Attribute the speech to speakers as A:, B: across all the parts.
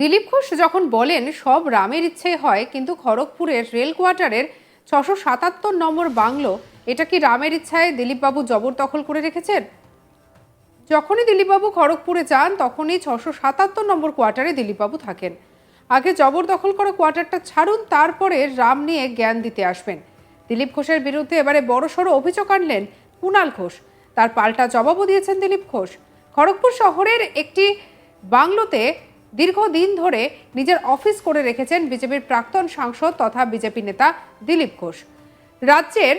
A: দিলীপ ঘোষ যখন বলেন, সব রামের ইচ্ছে হয়, কিন্তু খড়গপুরের রেল কোয়ার্টারের ছশো সাতাত্তর নম্বর বাংলো, এটা কি রামের ইচ্ছায় দিলীপবাবু জবরদখল করে রেখেছেন? যখনই দিলীপবাবু খড়গপুরে যান, তখনই ছশো সাতাত্তর নম্বর কোয়ার্টারে দিলীপবাবু থাকেন। আগে জবরদখল করা কোয়ার্টারটা ছাড়ুন, তারপরে রাম নিয়ে জ্ঞান দিতে আসবেন। দিলীপ ঘোষের বিরুদ্ধে এবারে বড়সড় অভিযোগ আনলেন কুণাল ঘোষ। তার পাল্টা জবাবও দিয়েছেন দিলীপ ঘোষ। খড়গপুর শহরের একটি বাংলোতে দীর্ঘদিন ধরে নিজের অফিস করে রেখেছেন বিজেপির প্রাক্তন সাংসদ তথা বিজেপি নেতা দিলীপ ঘোষ। রাজ্যের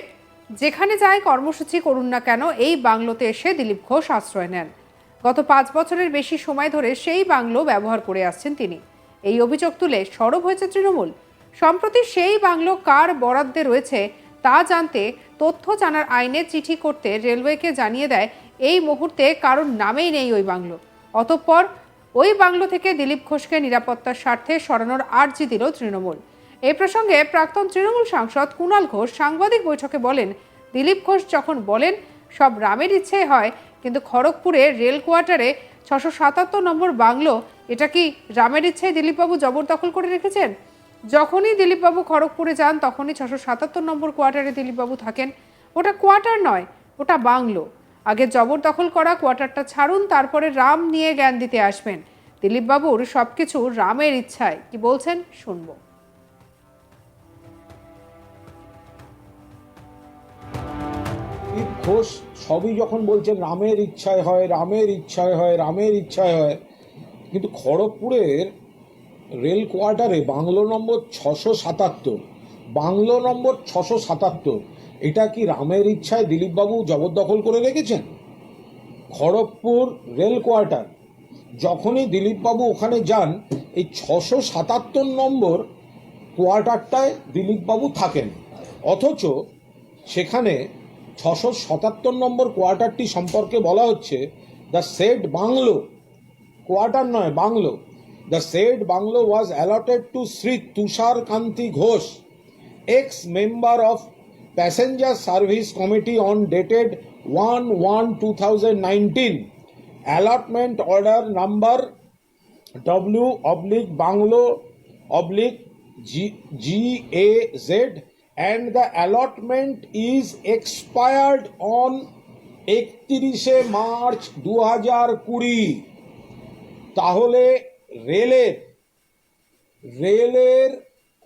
A: যেখানে যায় কর্মসূচি করুন না কেন, এই বাংলোতে এসে দিলীপ ঘোষ আশ্রয় নেন। গত পাঁচ বছরের বেশি সময় ধরে সেই বাংলো ব্যবহার করে আসছেন তিনি। এই অভিযোগ তুলে সরব হয়েছে তৃণমূল। সম্প্রতি সেই বাংলো কার বরাদ্দে রয়েছে তা জানতে তথ্য জানার আইনে চিঠি করতে রেলওয়েকে জানিয়ে দেয়, এই মুহূর্তে কারোর নামেই নেই ওই বাংলো। অতঃপর ওই বাংলো থেকে দিলীপ ঘোষকে নিরাপত্তার স্বার্থে সরানোর আর্জি দিল তৃণমূল। এই প্রসঙ্গে প্রাক্তন তৃণমূল সাংসদ কুণাল ঘোষ সাংবাদিক বৈঠকে বলেন, দিলীপ ঘোষ যখন বলেন, সব রামের ইচ্ছে হয়, কিন্তু খড়গপুরে রেল কোয়ার্টারে ছশো সাতাত্তর নম্বর বাংলো, এটা কি রামের ইচ্ছায় দিলীপবাবু জবরদখল করে রেখেছেন? যখনই দিলীপবাবু খড়গপুরে যান, তখনই ছশো সাতাত্তর নম্বর কোয়ার্টারে দিলীপবাবু থাকেন। ওটা কোয়ার্টার নয়, ওটা বাংলো। আগে জবরদখল করা কোয়ার্টারটা ছাড়ুন, তারপরে রাম নিয়ে জ্ঞান দিতে আসবেন। দিলীপবাবুর সবকিছু রামের ইচ্ছায়। কি বলছেন? শুনব।
B: ঘোষ সবই যখন বলছেন রামের ইচ্ছায় হয়, রামের ইচ্ছায় হয়, রামের ইচ্ছায় হয়, কিন্তু খড়গপুরের রেল কোয়ার্টারে বাংলো নম্বর ছশো সাতাত্তর, বাংলো নম্বর ছশো সাতাত্তর এটা কি রামের ইচ্ছায় দিলীপবাবু জবরদখল করে রেখেছেন? Kharagpur rail quarter. যখনই দিলীপবাবু ওখানে যান, এই ছশো সাতাত্তর নম্বর কোয়ার্টারটায় দিলীপবাবু থাকেন। অথচ সেখানে ছশো সাতাত্তর নম্বর কোয়ার্টারটি সম্পর্কে বলা হচ্ছে, দ্য সেট বাংলো। কোয়ার্টার নয়, bungalow. The set bungalow was allotted to Shri Tushar Kanti Ghosh, ex member of committee on dated one one two thousand nineteen allotment order number W oblique Banglo oblique G, G A Z and the allotment is expired on একত্রিশে March দু হাজার কুড়ি। তাহলে রেলের রেলের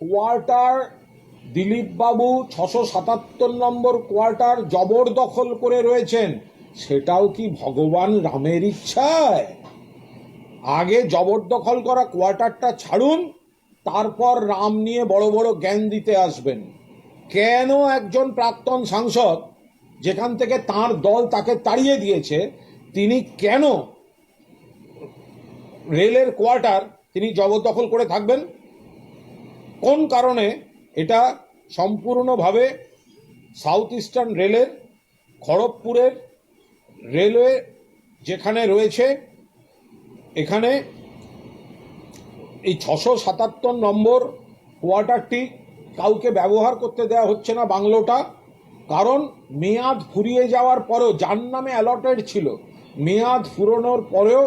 B: quarter দিলীপবাবু ছশো সাতাত্তর নম্বর quarter জবরদখল করে রয়েছেন। সেটাও কি ভগবান রামের ইচ্ছায়? আগে জবরদখল করা কোয়ার্টারটা ছাড়ুন, তারপর রাম নিয়ে বড় বড় জ্ঞান দিতে আসবেন। কেন একজন প্রাক্তন সাংসদ যেখান থেকে তার দল তাকে তাড়িয়ে দিয়েছে, তিনি কেন রেলের কোয়ার্টার তিনি জবরদখল করে থাকবেন? কোন কারণে এটা সম্পূর্ণভাবে সাউথ ইস্টার্ন রেলের খড়গপুরের রেলওয়ে যেখানে রয়েছে, এখানে এই ছশো সাতাত্তর নম্বর কোয়ার্টারটি কাউকে ব্যবহার করতে দেওয়া হচ্ছে না বাংলোটা। কারণ মেয়াদ ফুরিয়ে যাওয়ার পরেও, যার নামে অ্যালটেড ছিল, মেয়াদ ফুরোনোর পরেও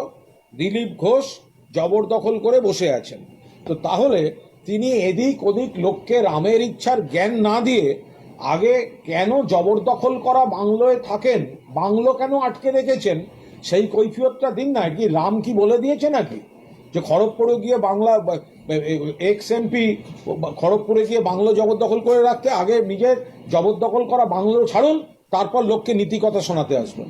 B: দিলীপ ঘোষ জবরদখল করে বসে আছেন। তো তাহলে তিনি এদিক ওদিক লোককে রামের ইচ্ছার জ্ঞান না দিয়ে আগে কেন জবরদখল করা বাংলোয় থাকেন, বাংলো কেন আটকে রেখেছেন, সেই কৈফিয়তটা দিন না, কি রাম কি বলে দিয়েছে নাকি? যে খড়গপুরে গিয়ে বাংলা এক্স এমপি খড়গপুরে গিয়ে বাংলো জবরদখল করে রাখতে, আগে নিজের জবরদখল করা বাংলো ছাড়ুন, তারপর লোককে নীতি কথা শোনাতে আসবেন।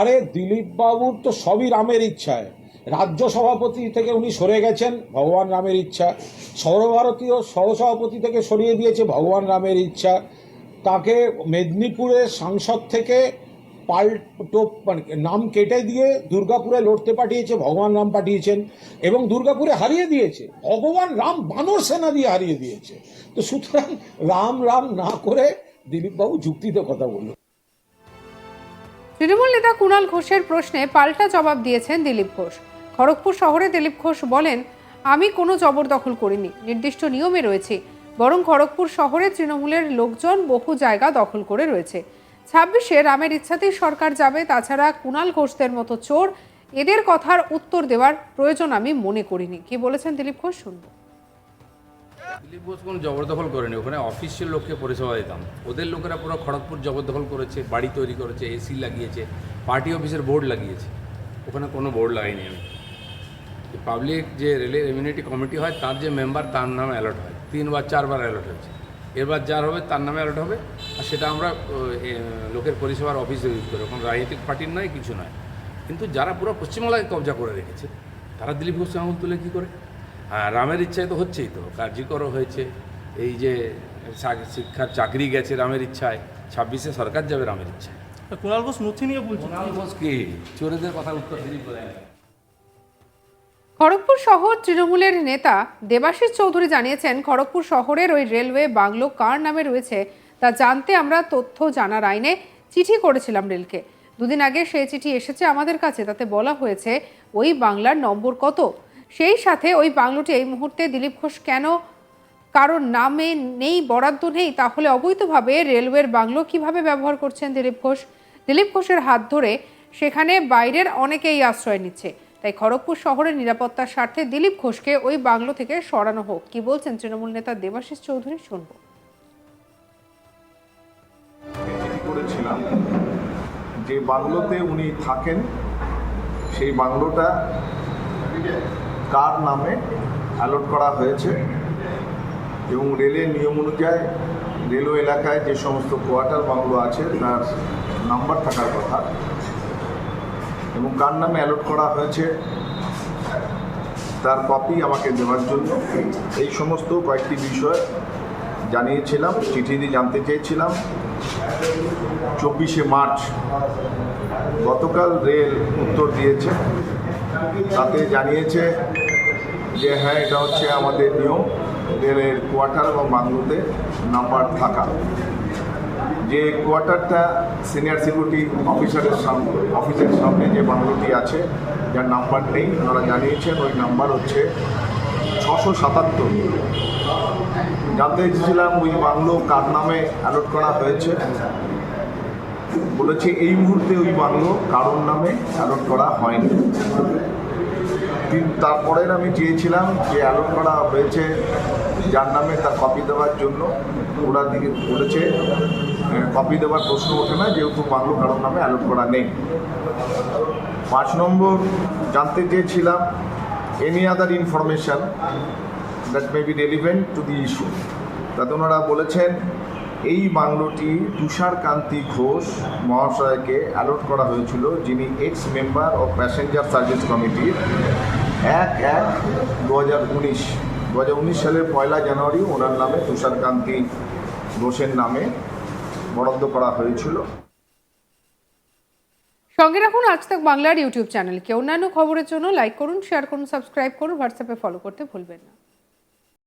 B: আরে দিলীপ বাবুর তো সবই রামের ইচ্ছায়। রাজ্য সভাপতি থেকে উনি সরে গেছেন, ভগবান রামের ইচ্ছা। সর্বভারতীয় সহসভাপতি থেকে সরিয়ে দিয়েছে ভগবান রামের ইচ্ছা। তাকে মেদিনীপুরের সাংসদ থেকে পাল্টো মানে নাম কেটে দিয়ে দুর্গাপুরে লড়তে পাঠিয়েছে, ভগবান রাম পাঠিয়েছেন এবং দুর্গাপুরে হারিয়ে দিয়েছে। ভগবান রাম বানর সেনা দিয়ে হারিয়ে দিয়েছে। তো সুতরাং রাম রাম না করে দিলীপবাবু যুক্তিতে কথা বলল।
A: তৃণমূল নেতা কুণাল ঘোষের প্রশ্নে পাল্টা জবাব দিয়েছেন দিলীপ ঘোষ। খড়গপুর শহরে দিলীপ ঘোষ বলেন, আমি কোনো জবরদখল করিনি, নির্দিষ্ট নিয়মে রয়েছে, বরং খড়গপুর শহরে তৃণমূলের লোকজন বহু জায়গা দখল করে রয়েছে। ছাব্বিশে রামের ইচ্ছাতেই সরকার যাবে, তাছাড়া কুণাল ঘোষদের মতো চোর, এদের কথার উত্তর দেওয়ার প্রয়োজন আমি মনে করিনি। কি বলেছেন দিলীপ ঘোষ? শুনব।
C: দিলীপ ঘোষ কোনো জবরদখল করেনি। ওখানে অফিসিয়াল লোককে পরিষেবা দিতাম। ওদের লোকেরা পুরো খড়গপুর জবরদখল করেছে, বাড়ি তৈরি করেছে, এসি লাগিয়েছে, পার্টি অফিসের বোর্ড লাগিয়েছে। ওখানে কোনো বোর্ড লাগাইনি আমি। পাবলিক যে রেলের ইমিউনিটি কমিটি হয় তার যে মেম্বার তার নামে অ্যালট হয়। তিনবার চারবার অ্যালট হয়েছে। এবার যার হবে তার নামে অ্যালট হবে আর সেটা আমরা লোকের পরিষেবার অফিসে ইউজ করি। কোনো রাজনৈতিক পার্টির নয় কিছু নয়। কিন্তু যারা পুরো পশ্চিমবাংলায় কবজা করে রেখেছে তারা দিলীপ ঘোষ আঙুল তুলে কী করে? হ্যাঁ রামের ইচ্ছায় তো হচ্ছেই তো কার্যকরও হয়েছে। এই যে শিক্ষার চাকরি গেছে রামের ইচ্ছায় ছাব্বিশে সরকার যাবে রামের ইচ্ছায়।
D: কুণাল ঘোষ নথি নিয়ে বলছেন
C: কুণাল ঘোষ কি? চোরেদের কথা উত্তর দিলীপ বলে।
A: খড়গপুর শহর তৃণমূলের নেতা দেবাশিস চৌধুরী জানিয়েছেন, খড়গপুর শহরের ওই রেলওয়ে বাংলো কার নামে রয়েছে তা জানতে আমরা তথ্য জানার আইনে চিঠি করেছিলাম রেলকে। দুদিন আগে সেই চিঠি এসেছে আমাদের কাছে, তাতে বলা হয়েছে ওই বাংলার নম্বর কত? সেই সাথে ওই বাংলোটি এই মুহূর্তে দিলীপ ঘোষ কেন কারোর নামে নেই, বরাদ্দ নেই, তাহলে অবৈধভাবে রেলওয়ের বাংলো কীভাবে ব্যবহার করছেন দিলীপ ঘোষ? দিলীপ ঘোষের হাত ধরে সেখানে বাইরের অনেকেই আশ্রয় নিচ্ছে। তাই খড়গপুর শহরের নিরাপত্তার স্বার্থে দিলীপ ঘোষকে ওই বাংলো থেকে সরানো হোক। কি বলছেন তৃণমূল নেতা দেবাশিস চৌধুরী? শুনব।
E: যে বাংলোতে উনি থাকেন, সেই বাংলোটা কার নামে অ্যালট করা হয়েছে এবং রেলের নিয়ম অনুযায়ী রেলওয়ে এলাকায় যে সমস্ত কোয়ার্টার বাংলো আছে, তার নাম্বার থাকার কথা। এবং কার নামে অ্যালট করা হয়েছে, তার কপি আমাকে দেওয়ার জন্য। এই সমস্ত কয়েকটি বিষয় জানিয়েছিলাম, চিঠি দিয়ে জানতে চেয়েছিলাম। চব্বিশে মার্চ গতকাল রেল উত্তর দিয়েছে। তাতে জানিয়েছে যে হ্যাঁ এটা হচ্ছে আমাদের নিয়ম। রেলের কোয়ার্টার এবং বাংলোতে নাম্বার থাকা। যে কোয়ার্টারটা সিনিয়র সিকিউরিটি অফিসারের সামনে অফিসের সামনে যে বাংলোটি আছে, যার নাম্বার নেই, ওনারা জানিয়েছেন, ওই নাম্বার হচ্ছে ছশো সাতাত্তর। জানতে চেয়েছিলাম ওই বাংলো কার নামে অ্যালোট করা হয়েছে। বলেছে এই মুহূর্তে ওই বাংলো কারোর নামে অ্যালট করা হয়নি। তিন- তারপরের আমি চেয়েছিলাম যে অ্যালট করা হয়েছে যার নামে তার কপি দেওয়ার জন্য। ওরা দিকে বলেছে কপি দেওয়ার প্রশ্ন ওঠে না, যেহেতু বাংলো কারোর নামে অ্যালট করা নেই। পাঁচ নম্বর, জানতে চেয়েছিলাম any other information that may be relevant to the issue তাতে ওনারা বলেছেন, এই বাংলোটি তুষারকান্তি ঘোষ মহাশয়কে অ্যালোট করা হয়েছিল, যিনি ex member of passenger service কমিটির এক এক দু হাজার উনিশ। দু হাজার উনিশ সালের পয়লা জানুয়ারি ওনার নামে তুষারকান্তি ঘোষের নামে বরাদ্দ করা হয়েছিল।
A: সঙ্গে রাখুন আজ তাক বাংলার ইউটিউব চ্যানেলকে। অন্যান্য খবরের জন্য লাইক করুন, শেয়ার করুন, সাবস্ক্রাইব করুন, হোয়াটসঅ্যাপে ফলো করতে ভুলবেন না।